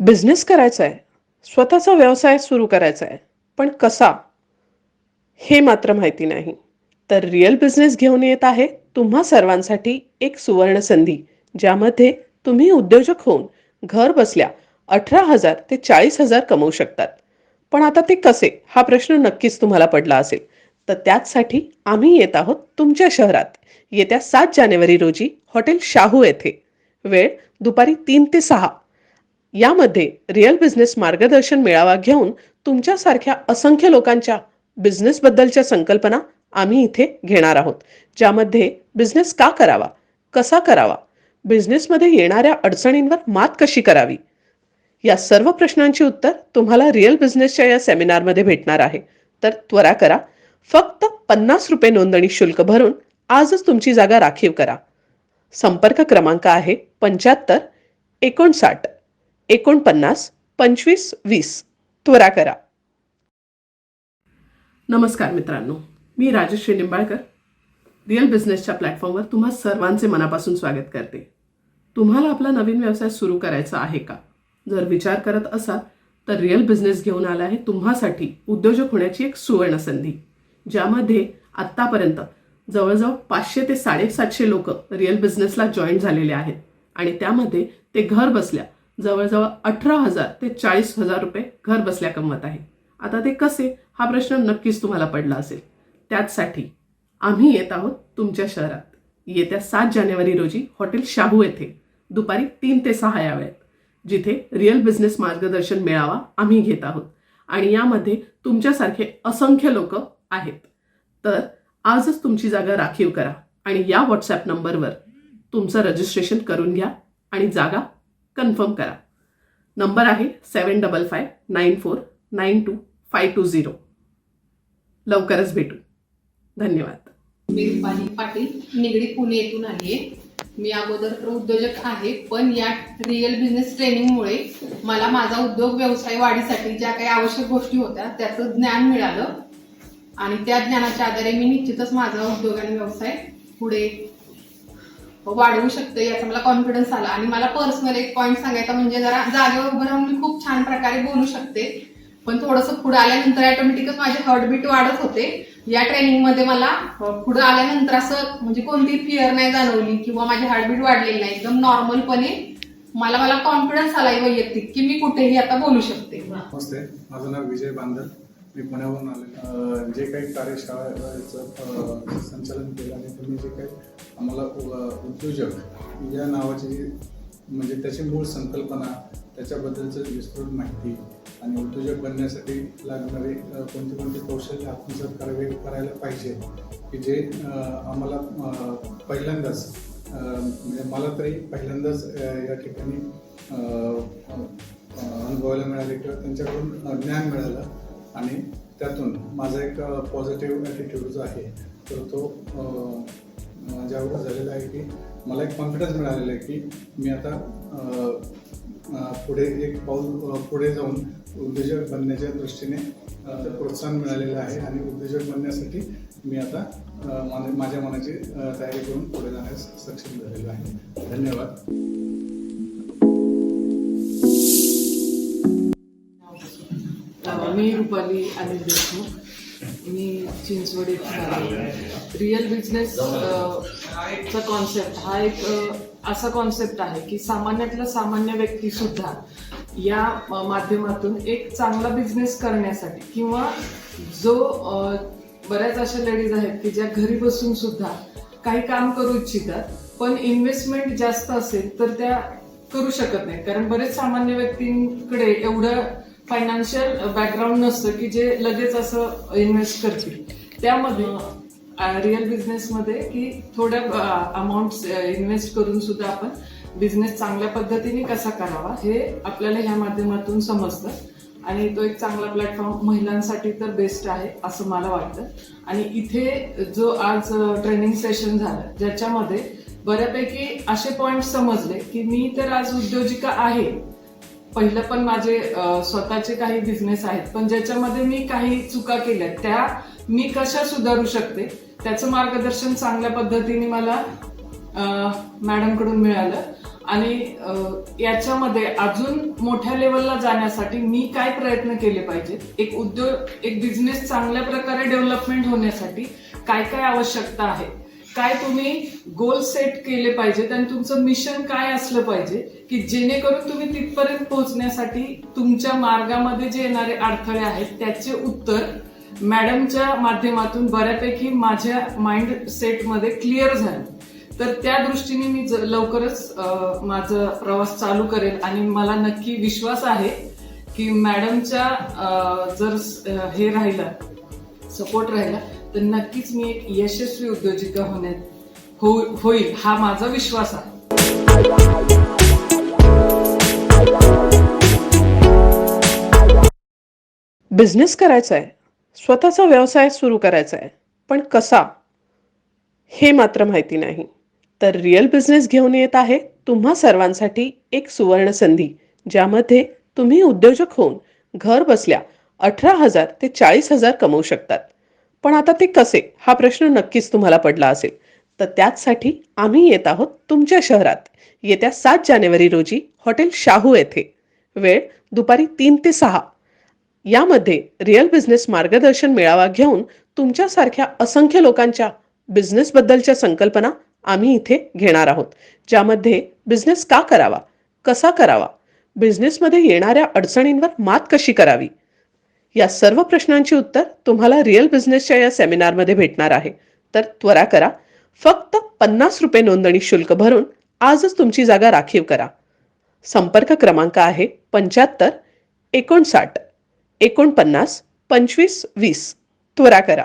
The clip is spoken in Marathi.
बिझनेस करायचा आहे स्वतःचा व्यवसाय सुरू करायचा आहे पण कसा? हे मात्र माहिती नाही. तर रिअल बिझनेस घेऊन येत आहे तुम्हा सर्वांसाठी एक सुवर्ण संधी ज्यामध्ये तुम्ही उद्योजक होऊन घर बसल्या अठरा हजार ते चाळीस हजार कमवू शकतात. पण आता ते कसे? हा प्रश्न नक्कीच तुम्हाला पडला असेल. तर त्याचसाठी आम्ही येत आहोत तुमच्या शहरात. येत्या सात जानेवारी रोजी हॉटेल शाहू येथे. वेळ दुपारी तीन ते सहा. यामध्ये रिअल बिझनेस मार्गदर्शन मेळावा घेऊन तुमच्यासारख्या असंख्य लोकांच्या बिझनेसबद्दलच्या संकल्पना आम्ही इथे घेणार आहोत. ज्यामध्ये बिझनेस का करावा? कसा करावा? बिझनेसमध्ये येणाऱ्या अडचणींवर मात कशी करावी? या सर्व प्रश्नांची उत्तर तुम्हाला रिअल बिझनेसच्या या सेमिनारमध्ये भेटणार आहे. तर त्वरा करा. फक्त पन्नास रुपये नोंदणी शुल्क भरून आजच तुमची जागा राखीव करा. संपर्क क्रमांक आहे पंच्याहत्तर एकोणसाठ. एकोणपन्नास पंचवीस वीस. त्वरा करा. नमस्कार मित्रांनो. मी राजश्री निंबाळकर. रिअल बिझनेसच्या प्लॅटफॉर्मवर तुम्हा सर्वांचे मनापासून स्वागत करते. तुम्हाला आपला नवीन व्यवसाय सुरू करायचा आहे का? जर विचार करत असाल तर रिअल बिझनेस घेऊन आला आहे तुम्हासाठी उद्योजक होण्याची एक सुवर्ण संधी ज्यामध्ये आत्तापर्यंत जवळजवळ पाचशे ते साडेसातशे लोक रिअल बिझनेसला जॉईन झालेले आहेत आणि त्यामध्ये ते घर बसल्या जवळजवळ अठरा हजार ते चाळीस हजार रुपये घर बसल्या कमवत आहे. आता ते कसे? हा प्रश्न नक्कीच तुम्हाला पडला असेल. त्याचसाठी आम्ही येत आहोत तुमच्या शहरात. येत्या सात जानेवारी रोजी हॉटेल शाहू येथे. दुपारी तीन ते सहा या वेळेत. जिथे रिअल बिझनेस मार्गदर्शन मेळावा आम्ही घेत आहोत. आणि यामध्ये तुमच्यासारखे असंख्य लोक आहेत. तर आजच तुमची जागा राखीव करा आणि या व्हॉट्सॲप नंबरवर तुमचं रजिस्ट्रेशन करून घ्या आणि जागा कन्फर्म करा. नंबर आहे seven double five nine four nine two five two zero. लवकरच भेटू. धन्यवाद. मी रुपाली पाटील निगडी पुणे येथून आली आहे मी अगोदर तर उद्योजक आहे पण या रिअल बिझनेस ट्रेनिंगमुळे मला माझा उद्योग व्यवसाय वाढीसाठी ज्या काही आवश्यक गोष्टी होत्या त्याचं ज्ञान मिळालं. आणि त्या ज्ञानाच्या आधारे मी निश्चितच माझा उद्योग आणि व्यवसाय पुढे वाढवू शकते याचा मला कॉन्फिडन्स आला. आणि मला पर्सनल एक पॉईंट सांगायचा म्हणजे जरा जागेवर उभं राहून मी खूप छान प्रकारे बोलू शकते. पण थोडंसं पुढे आल्यानंतर ऑटोमॅटिकच माझे हार्टबीट वाढत होते. या ट्रेनिंगमध्ये मला पुढे आल्यानंतर असं म्हणजे कोणती फिअर नाही जाणवली किंवा माझी हार्टबीट वाढलेली नाही. एकदम नॉर्मलपणे मला मला कॉन्फिडन्स आला वैयक्तिक की मी कुठेही आता बोलू शकते. नमस्ते. माझं नाव विजय बांदर मी पुण्यावरून आले जे काही कार्यशाळेचं संचालन केलं आणि तुम्ही जे काही आम्हाला उद्योजक या नावाची म्हणजे त्याची मूळ संकल्पना त्याच्याबद्दलचं विस्तृत माहिती आणि उद्योजक बनण्यासाठी लागणारे कोणते कोणते कौशल्य आत्मसात करावे करायला पाहिजे की जे आम्हाला पहिल्यांदाच म्हणजे मला तरी पहिल्यांदाच या ठिकाणी अनुभवायला मिळाले किंवा त्यांच्याकडून ज्ञान मिळालं. आणि त्यातून माझा एक पॉझिटिव्ह ॲटिट्यूड जो आहे तर तो अं, झालेला आहे की मला एक कॉन्फिडन्स मिळालेला आहे की मी आता पुढे एक पाऊल पुढे जाऊन उद्योजक बनण्याच्या दृष्टीने प्रोत्साहन मिळालेलं आहे आणि उद्योजक बनण्यासाठी मी आता माझ्या मनाची तयारी करून पुढे जाण्यास सक्षम झालेलो आहे. धन्यवाद. मी रुपाली अनिल देशमुख. मी चिंचवड येथून आले. रिअल बिझनेस चा कॉन्सेप्ट हा एक असा कॉन्सेप्ट आहे की सामान्यातला सामान्य व्यक्ती सुद्धा या माध्यमातून एक चांगला बिझनेस करण्यासाठी किंवा जो बऱ्याच अशा लेडीज आहेत की ज्या घरी बसून सुद्धा काही काम करू इच्छितात पण इन्व्हेस्टमेंट जास्त असेल तर त्या करू शकत नाही. कारण बरेच सामान्य व्यक्तींकडे एवढं फायनान्शियल बॅकग्राऊंड नसतं की जे लगेच असं इन्व्हेस्ट करतील. त्यामध्ये रिअल बिझनेसमध्ये की थोड्या अमाऊंट इन्व्हेस्ट करून सुद्धा आपण बिझनेस चांगल्या पद्धतीने कसा करावा हे आपल्याला ह्या माध्यमातून समजतं. आणि तो एक चांगला प्लॅटफॉर्म महिलांसाठी तर बेस्ट आहे असं मला वाटतं. आणि इथे जो आज ट्रेनिंग सेशन झालं ज्याच्यामध्ये बऱ्यापैकी असे पॉइंट समजले की मी तर आज उद्योजिका आहे पहिलं पण माझे स्वतःचे काही बिझनेस आहेत. पण ज्याच्यामध्ये मी काही चुका केल्या त्या मी कशा सुधारू शकते त्याचं मार्गदर्शन चांगल्या पद्धतीने मला मॅडमकडून मिळालं. आणि याच्यामध्ये अजून मोठ्या लेवलला जाण्यासाठी मी काय प्रयत्न केले पाहिजेत एक उद्योग एक बिझनेस चांगल्या प्रकारे डेव्हलपमेंट होण्यासाठी काय काय आवश्यकता आहे? काय तुम्ही गोल सेट केले पाहिजेत आणि तुमचं मिशन काय असलं पाहिजे की जेणेकरून तुम्ही तिथपर्यंत पोहोचण्यासाठी तुमच्या मार्गामध्ये जे येणारे अडथळे आहेत त्याचे उत्तर मॅडमच्या माध्यमातून बऱ्यापैकी माझ्या माइंड सेटमध्ये क्लिअर झालं. तर त्या दृष्टीने मी लवकरच माझा प्रवास चालू करेल आणि मला नक्की विश्वास आहे की मॅडमच्या जर हे राहिला सपोर्ट राहिला तर नक्कीच मी एक यशस्वी उद्योजिका होण्यात हो- होईल हा माझा विश्वास आहे. बिझनेस करायचा आहे स्वतःचा व्यवसाय सुरू करायचा आहे पण कसा? हे मात्र माहिती नाही. तर रिअल बिझनेस घेऊन येत आहे तुम्हा सर्वांसाठी एक सुवर्ण संधी ज्यामध्ये तुम्ही उद्योजक होऊन घर बसल्या अठरा हजार ते चाळीस हजार कमवू शकतात. पण आता ते कसे? हा प्रश्न नक्कीच तुम्हाला पडला असेल. तर त्याचसाठी आम्ही येत आहोत तुमच्या शहरात. येत्या सात जानेवारी रोजी हॉटेल शाहू येथे. वेळ दुपारी तीन ते सहा. यामध्ये रिअल बिझनेस मार्गदर्शन मेळावा घेऊन तुमच्यासारख्या असंख्य लोकांच्या बिझनेसबद्दलच्या संकल्पना आम्ही इथे घेणार आहोत. ज्यामध्ये बिझनेस का करावा? कसा करावा? बिझनेसमध्ये येणाऱ्या अडचणींवर मात कशी करावी? या सर्व प्रश्नांची उत्तर तुम्हाला रिअल बिझनेसच्या या सेमिनारमध्ये भेटणार आहे. तर त्वरा करा. फक्त पन्नास रुपये नोंदणी शुल्क भरून आजच तुमची जागा राखीव करा. संपर्क क्रमांक आहे पंच्याहत्तर एकोणसाठ एकोणपन्नास पंचवीस वीस. त्वरा करा.